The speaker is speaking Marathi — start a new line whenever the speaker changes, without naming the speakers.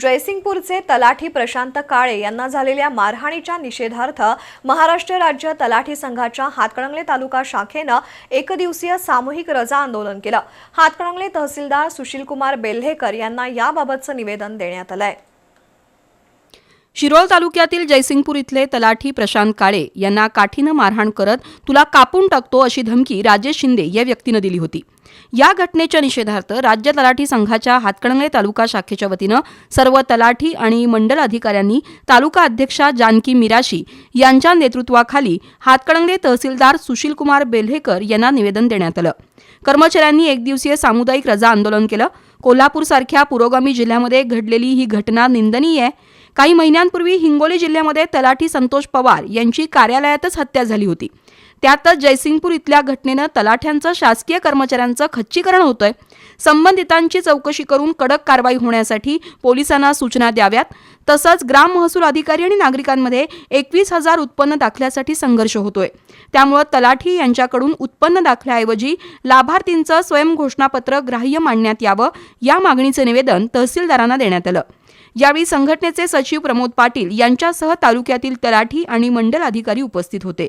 जयसिंगपूरचे तलाठी प्रशांत काळे यांना झालेल्या मारहाणीच्या निषेधार्थ महाराष्ट्र राज्य तलाठी संघाच्या हातकणंगले तालुका शाखेनं एकदिवसीय सामूहिक रजा आंदोलन केलं. हातकणंगले तहसीलदार सुशीलकुमार बेल्हेकर यांना याबाबतचं निवेदन देण्यात आलं आहे
शिरोळ तालुक्यातील जयसिंगपूर इथले तलाठी प्रशांत काळे यांना काठीनं मारहाण करत तुला कापून टाकतो अशी धमकी राजेश शिंदे या व्यक्तीनं दिली होती. या घटनेच्या निषेधार्थ राज्य तलाठी संघाच्या हातकणंगले तालुका शाखेच्या वतीनं सर्व तलाठी आणि मंडल अधिकाऱ्यांनी तालुका अध्यक्षा जानकी मिराशी यांच्या नेतृत्वाखाली हातकणंगले तहसीलदार सुशीलकुमार बेल्हेकर यांना निवेदन देण्यात आलं. कर्मचाऱ्यांनी एकदिवसीय सामुदायिक रजा आंदोलन केलं. कोल्हापूरसारख्या पुरोगामी जिल्ह्यामध्ये घडलेली ही घटना निंदनीय आहे. काही महिन्यांपूर्वी हिंगोली जिल्ह्यामध्ये तलाठी संतोष पवार यांची कार्यालयातच हत्या झाली होती. त्यातच जयसिंगपूर इथल्या घटनेनं तलाठ्यांचं शासकीय कर्मचाऱ्यांचं खच्चीकरण होतंय. संबंधितांची चौकशी करून कडक कारवाई होण्यासाठी पोलिसांना सूचना द्याव्यात. तसंच ग्राम महसूल अधिकारी आणि नागरिकांमध्ये एकवीस हजार उत्पन्न दाखल्यासाठी संघर्ष होतोय. त्यामुळं तलाठी यांच्याकडून उत्पन्न दाखल्याऐवजी लाभार्थींचं स्वयंघोषणापत्र ग्राह्य मांडण्यात यावं या मागणीचं निवेदन तहसीलदारांना देण्यात आलं. यावेळी संघटनेचे सचिव प्रमोद पाटील यांच्यासह तालुक्यातील तलाठी आणि मंडल अधिकारी उपस्थित होते.